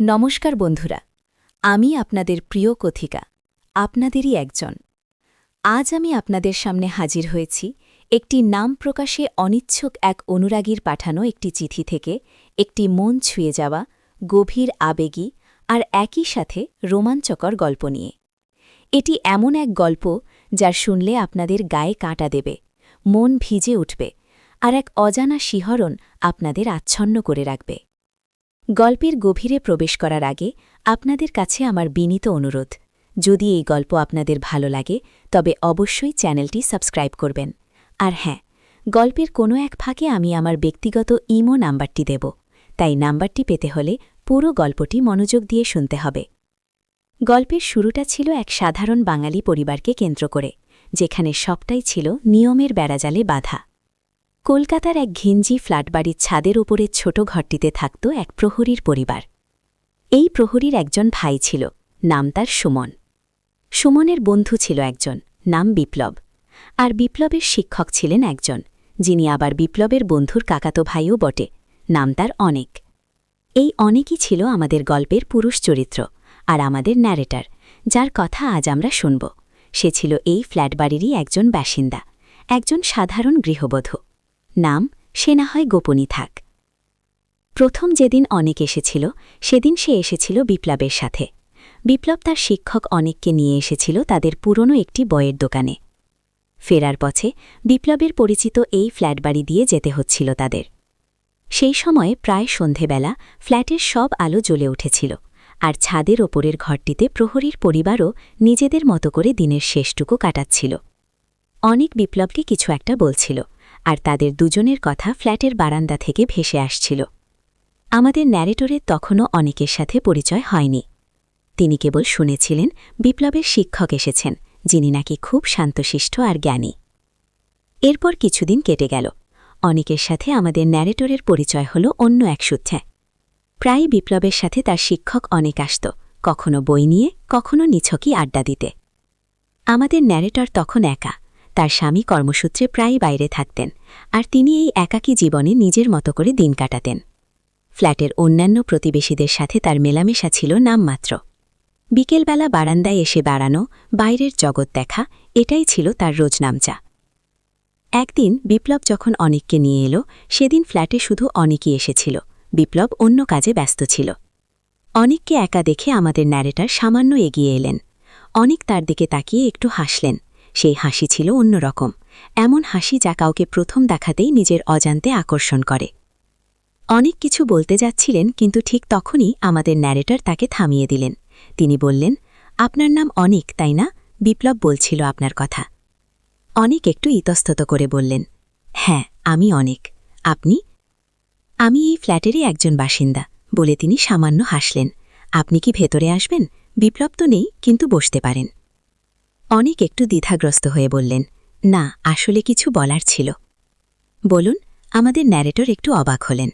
নমস্কার বন্ধুরা, আমি আপনাদের প্রিয় কথিকা, আপনাদেরই একজন। আজ আমি আপনাদের সামনে হাজির হয়েছি একটি নাম প্রকাশে অনিচ্ছুক এক অনুরাগীর পাঠানো একটি চিঠি থেকে একটি মন ছুঁয়ে যাওয়া, গভীর আবেগী আর একই সাথে রোমাঞ্চকর গল্প নিয়ে। এটি এমন এক গল্প যার শুনলে আপনাদের গায়ে কাঁটা দেবে, মন ভিজে উঠবে আর এক অজানা শিহরণ আপনাদের আচ্ছন্ন করে রাখবে। গল্পের গভীরে প্রবেশ করার আগে আপনাদের কাছে আমার বিনীত অনুরোধ। যদি এই গল্প আপনাদের ভালো লাগে, তবে অবশ্যই চ্যানেলটি সাবস্ক্রাইব করবেন। আর হ্যাঁ গল্পের কোনো এক ফাঁকে আমি আমার ব্যক্তিগত ইমো নাম্বারটি দেব। তাই নাম্বারটি পেতে হলে পুরো গল্পটি মনোযোগ দিয়ে শুনতে হবে। গল্পের শুরুটা ছিল এক সাধারণ বাঙালি পরিবারকে কেন্দ্র করে, যেখানে সবটাই ছিল নিয়মের বেড়াজালে বাধা। কলকাতার এক ঘিঞ্জি ফ্ল্যাটবাড়ির ছাদের ওপরে ছোট ঘরটিতে থাকত এক প্রহরীর পরিবার। এই প্রহরীর একজন ভাই ছিল, নাম তার সুমন। সুমনের বন্ধু ছিল একজন, নাম বিপ্লব। আর বিপ্লবের শিক্ষক ছিলেন একজন, যিনি আবার বিপ্লবের বন্ধুর কাকাতো ভাইও বটে, নাম তার অনেক। এই অনেকই ছিল আমাদের গল্পের পুরুষ চরিত্র আর আমাদের ন্যারেটার, যার কথা আজ আমরা শুনব। সে ছিল এই ফ্ল্যাটবাড়িরই একজন বাসিন্দা, একজন সাধারণ গৃহবধূ। নাম, সে না হয় গোপনই থাক। প্রথম যেদিন অনেক এসেছিল, সেদিন সে এসেছিল বিপ্লবের সাথে। বিপ্লব তার শিক্ষক অনেককে নিয়ে এসেছিল তাদের পুরনো একটি বইয়ের দোকানে। ফেরার পথে বিপ্লবের পরিচিত এই ফ্ল্যাট বাড়ি দিয়ে যেতে হচ্ছিল তাদের। সেই সময়ে প্রায় সন্ধেবেলা ফ্ল্যাটের সব আলো জ্বলে উঠেছিল, আর ছাদের ওপরের ঘরটিতে প্রহরীর পরিবারও নিজেদের মতো করে দিনের শেষটুকু কাটাচ্ছিল। অনেক বিপ্লবকে কিছু একটা বলছিল আর তাদের দুজনের কথা ফ্ল্যাটের বারান্দা থেকে ভেসে আসছিল। আমাদের ন্যারেটরের তখনও অনেকের সাথে পরিচয় হয়নি। তিনি কেবল শুনেছিলেন, বিপ্লবের শিক্ষক এসেছেন, যিনি নাকি খুব শান্তশিষ্ট আর জ্ঞানী। এরপর কিছুদিন কেটে গেল। অনেকের সাথে আমাদের ন্যারেটরের পরিচয় হল অন্য এক সূত্রে। প্রায় বিপ্লবের সাথে তার শিক্ষক অনেক আসত, কখনো বই নিয়ে, কখনো নিছকই আড্ডা দিতে। আমাদের ন্যারেটর তখন একা। তার স্বামী কর্মসূত্রে প্রায় বাইরে থাকতেন আর তিনি এই একাকী জীবনে নিজের মতো করে দিন কাটাতেন। ফ্ল্যাটের অন্যান্য প্রতিবেশীদের সাথে তার মেলামেশা ছিল নামমাত্র। বিকেলবেলা বারান্দায় এসে দাঁড়ানো, বাইরের জগৎ দেখা, এটাই ছিল তার রোজনামচা। একদিন বিপ্লব যখন অনেককে নিয়ে এলো, সেদিন ফ্ল্যাটে শুধু অনেকই এসেছিল। বিপ্লব অন্য কাজে ব্যস্ত ছিল। অনেককে একা দেখে আমাদের ন্যারেটার সামান্য এগিয়ে এলেন। অনেক তার দিকে তাকিয়ে একটু হাসলেন। সেই হাসি ছিল অন্যরকম, এমন হাসি যা কাউকে প্রথম দেখাতেই নিজের অজান্তে আকর্ষণ করে। অনেক কিছু বলতে যাচ্ছিলেন, কিন্তু ঠিক তখনই আমাদের ন্যারেটর তাকে থামিয়ে দিলেন। তিনি বললেন, আপনার নাম অনেক, তাই না? বিপ্লব বলছিল আপনার কথা। অনেক একটু ইতস্তত করে বললেন হ্যাঁ আমি অনেক। আপনি? আমি এই ফ্ল্যাটেরই একজন বাসিন্দা, বলে তিনি সামান্য হাসলেন। আপনি কি ভেতরে আসবেন? বিপ্লব তো নেই, কিন্তু বসতে পারেন। অনেক একটু দ্বিধাগ্রস্ত হয়ে বললেন, না, আসলে কিছু বলার ছিল। বলুন, আমাদের ন্যারেটর একটু অবাক হলেন।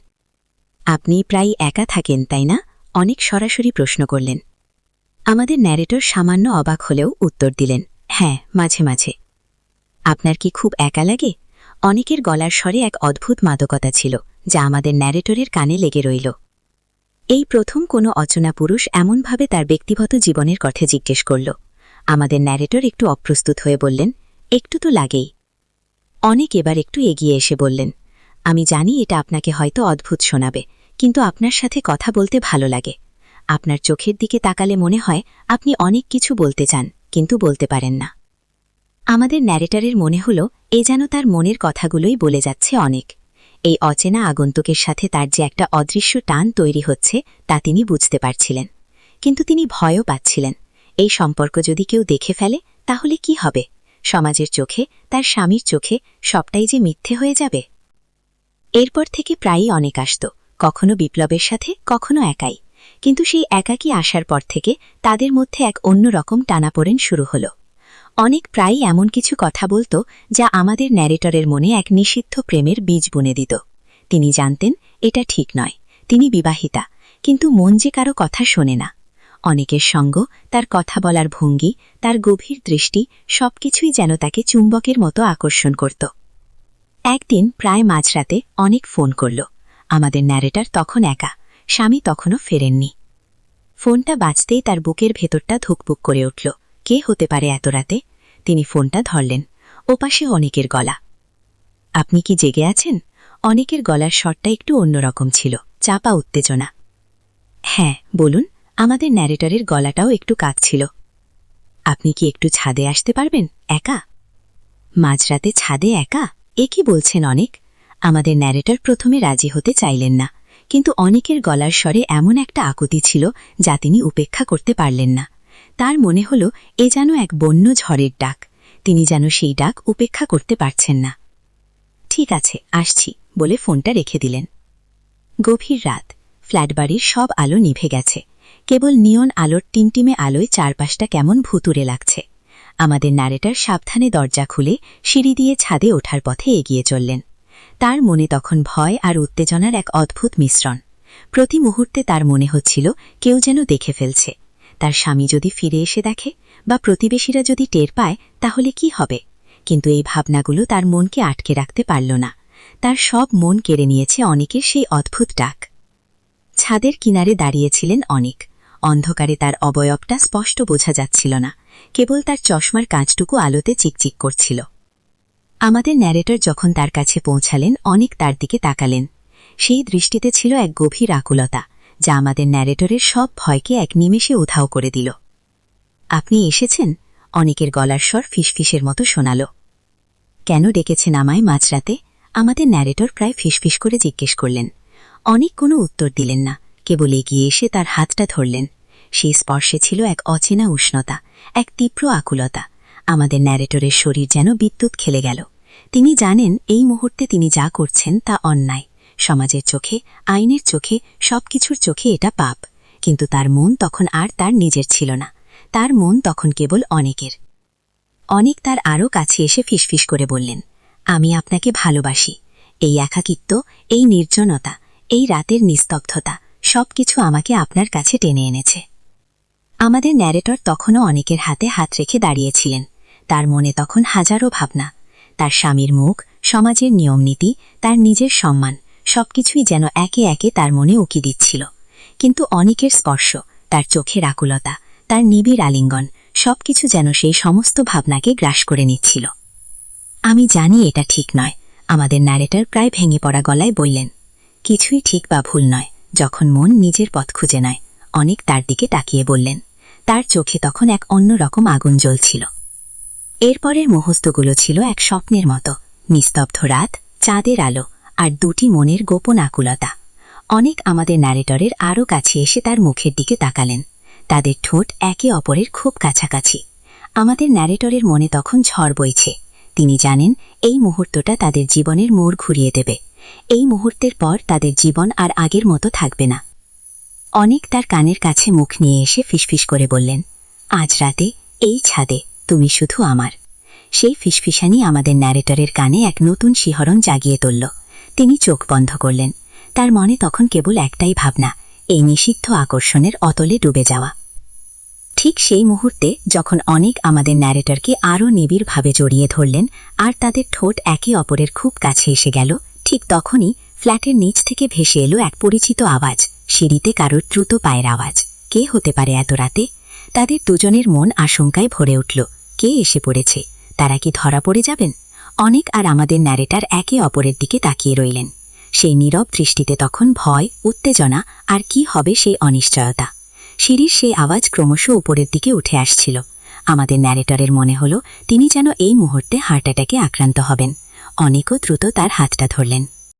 আপনি প্রায় একা থাকেন, তাই না? অনেক সরাসরি প্রশ্ন করলেন। আমাদের ন্যারেটর সামান্য অবাক হলেও উত্তর দিলেন হ্যাঁ মাঝে মাঝে। আপনার কি খুব একা লাগে? অনেকের গলার স্বরে এক অদ্ভুত মাদকতা ছিল, যা আমাদের ন্যারেটরের কানে লেগে রইল। এই প্রথম কোনো অচনা পুরুষ এমনভাবে তার ব্যক্তিগত জীবনের কথা জিজ্ঞেস করল। আমাদের ন্যারেটর একটু অপ্রস্তুত হয়ে বললেন, একটু তো লাগেই। অনেক এবার একটু এগিয়ে এসে বললেন, আমি জানি এটা আপনাকে হয়তো অদ্ভুত শোনাবে, কিন্তু আপনার সাথে কথা বলতে ভালো লাগে। আপনার চোখের দিকে তাকালে মনে হয় আপনি অনেক কিছু বলতে চান, কিন্তু বলতে পারেন না। আমাদের ন্যারেটারের মনে হল, এ যেন তার মনের কথাগুলোই বলে যাচ্ছে অনেক। এই অচেনা আগন্তুকের সাথে তার যে একটা অদৃশ্য টান তৈরি হচ্ছে, তা তিনি বুঝতে পারছিলেন। কিন্তু তিনি ভয়ও পাচ্ছিলেন। এই সম্পর্ক যদি কেউ দেখে ফেলে, তাহলে কি হবে? সমাজের চোখে, তার স্বামীর চোখে, সবটাই যে মিথ্যে হয়ে যাবে? এরপর থেকে প্রায়ই অনেক আসত, কখনো বিপ্লবের সাথে, কখনো একাই। কিন্তু সেই একাকী আসার পর থেকে, তাদের মধ্যে এক অন্যরকম টানাপোড়েন শুরু হল। অনেক প্রায়ই এমন কিছু কথা বলত, যা আমাদের ন্যারেটরের মনে এক নিষিদ্ধ প্রেমের বীজ বুনে দিত। তিনি জানতেন, এটা ঠিক নয়। তিনি বিবাহিতা, কিন্তু মন যে কারও কথা শোনে না। অনেকের সঙ্গ, তার কথা বলার ভঙ্গি, তার গভীর দৃষ্টি সবকিছুই যেন তাকে চুম্বকের মতো আকর্ষণ করত। একদিন প্রায় মাঝরাতে অনেক ফোন করল। আমাদের ন্যারেটার তখন একা, স্বামী তখনও ফেরেননি। ফোনটা বাজতেই তার বুকের ভেতরটা ধুকপুক করে উঠল। কে হতে পারে এত রাতে? তিনি ফোনটা ধরলেন। ওপাশে অনেকের গলা। আপনি কি জেগে আছেন? অনেকের গলার স্বরটা একটু অন্যরকম ছিল, চাপা উত্তেজনা। হ্যাঁ বলুন। আমাদের ন্যারেটরের গলাটাও একটু কাঁদছিল আপনি কি একটু ছাদে আসতে পারবেন, একা? মাঝরাতে ছাদে একা? এ কি বলছেন অনেক? আমাদের ন্যারেটর প্রথমে রাজি হতে চাইলেন না, কিন্তু অনেকের গলার স্বরে এমন একটা আকুতি ছিল যা তিনি উপেক্ষা করতে পারলেন না। তার মনে হল, এ যেন এক বন্য ঝড়ের ডাক, তিনি যেন সেই ডাক উপেক্ষা করতে পারছেন না। ঠিক আছে, আসছি, বলে ফোনটা রেখে দিলেন। গভীর রাত, ফ্ল্যাটবাড়ির সব আলো নিভে গেছে। কেবল নিয়ন আলোর টিমটিমে আলোয় চারপাশটা কেমন ভুতুরে লাগছে। আমাদের নারেটার সাবধানে দরজা খুলে সিঁড়ি দিয়ে ছাদে ওঠার পথে এগিয়ে চললেন। তার মনে তখন ভয় আর উত্তেজনার এক অদ্ভুত মিশ্রণ। প্রতি মুহূর্তে তার মনে হচ্ছিল কেউ যেন দেখে ফেলছে। তার স্বামী যদি ফিরে এসে দেখে বা প্রতিবেশীরা যদি টের পায়, তাহলে কি হবে? কিন্তু এই ভাবনাগুলো তার মনকে আটকে রাখতে পারল না। তার সব মন কেড়ে নিয়েছে অনেকের সেই অদ্ভুত ডাক। ছাদের কিনারে দাঁড়িয়েছিলেন অনেক। অন্ধকারে তার অবয়বটা স্পষ্ট বোঝা যাচ্ছিল না। কেবল তার চশমার কাঁচটুকু আলোতে চিকচিক করছিল। আমাদের ন্যারেটর যখন তার কাছে পৌঁছালেন, অনেক তার দিকে তাকালেন। সেই দৃষ্টিতে ছিল এক গভীর আকুলতা, যা আমাদের ন্যারেটরের সব ভয়কে এক নিমেষে উধাও করে দিল। আপনি এসেছেন? অনেকের গলার স্বর ফিসফিসের মতো শোনাল। কেন ডেকেছেন আমায় মাঝরাতে? আমাদের ন্যারেটর প্রায় ফিসফিস করে জিজ্ঞেস করলেন। অনেক কোনো উত্তর দিলেন না। কেবল এগিয়ে এসে তার হাতটা ধরলেন। সেই স্পর্শে ছিল এক অচেনা উষ্ণতা, এক তীব্র আকুলতা। আমাদের ন্যারেটরের শরীর যেন বিদ্যুৎ খেলে গেল। তিনি জানেন এই মুহূর্তে তিনি যা করছেন তা অন্যায়। সমাজের চোখে, আইনের চোখে, সবকিছুর চোখে এটা পাপ। কিন্তু তার মন তখন আর তার নিজের ছিল না। তার মন তখন কেবল অনেকের। অনেক তার আরও কাছে এসে ফিসফিস করে বললেন, আমি আপনাকে ভালোবাসি। এই একাকিত্ব, এই নির্জনতা, এই রাতের নিস্তব্ধতা সবকিছু আমাকে আপনার কাছে টেনে এনেছে। আমাদের ন্যারেটর তখনও অনেকের হাতে হাত রেখে দাঁড়িয়েছিলেন। তার মনে তখন হাজারো ভাবনা। তার স্বামীর মুখ, সমাজের নিয়মনীতি, তার নিজের সম্মান, সবকিছুই যেন একে একে তার মনে উকি দিচ্ছিল। কিন্তু অনেকের স্পর্শ, তার চোখের আকুলতা, তার নিবিড় আলিঙ্গন, সবকিছু যেন সেই সমস্ত ভাবনাকে গ্রাস করে নিচ্ছিল। আমি জানি এটা ঠিক নয়, আমাদের ন্যারেটর প্রায় ভেঙে পড়া গলায় বললেন, কিছুই ঠিক বা ভুল নয় যখন মন নিজের পথ খুঁজে নেয়, অনেক তার দিকে তাকিয়ে বললেন, তার চোখে তখন এক অন্যরকম আগুন জ্বলছিল। এরপরের মুহূর্তগুলো ছিল এক স্বপ্নের মতো, নিস্তব্ধ রাত, চাঁদের আলো আর দুটি মনের গোপন আকুলতা। অনেক আমাদের ন্যারেটরের আরও কাছে এসে তার মুখের দিকে তাকালেন। তাদের ঠোঁট একে অপরের খুব কাছাকাছি। আমাদের ন্যারেটরের মনে তখন ঝড় বইছে। তিনি জানেন, এই মুহূর্তটা তাদের জীবনের মোড় ঘুরিয়ে দেবে। এই মুহূর্তের পর তাদের জীবন আর আগের মতো থাকবে না। অনেক তার কানের কাছে মুখ নিয়ে এসে ফিসফিস করে বললেন, আজ রাতে এই ছাদে তুমি শুধু আমার। সেই ফিসফিসানি আমাদের ন্যারেটরের কানে এক নতুন শিহরণ জাগিয়ে তুলল। তিনি চোখ বন্ধ করলেন। তার মনে তখন কেবল একটাই ভাবনা, এই নিষিদ্ধ আকর্ষণের অতলে ডুবে যাওয়া। ঠিক সেই মুহূর্তে যখন অনেক আমাদের ন্যারেটরকে আরও নিবিড়ভাবে জড়িয়ে ধরলেন আর তাদের ঠোঁট একে অপরের খুব কাছে এসে গেল ঠিক তখনই ফ্ল্যাটের নিচ থেকে ভেসে এলো এক পরিচিত আওয়াজ, সিঁড়িতে কারোর দ্রুত পায়ের আওয়াজ। কে হতে পারে এত রাতে? তাদের দুজনের মন আশঙ্কায় ভরে উঠল। কে এসে পড়েছে? তারা কি ধরা পড়ে যাবেন? অনেক আর আমাদের ন্যারেটার একে অপরের দিকে তাকিয়ে রইলেন। সেই নীরব দৃষ্টিতে তখন ভয়, উত্তেজনা আর কি হবে সেই অনিশ্চয়তা। সিঁড়ির সেই আওয়াজ ক্রমশ উপরের দিকে উঠে আসছিল। আমাদের ন্যারেটরের মনে হল, তিনি যেন এই মুহূর্তে হার্ট অ্যাটাকে আক্রান্ত হবেন। অনেকও দ্রুত তার হাতটা ধরলেন।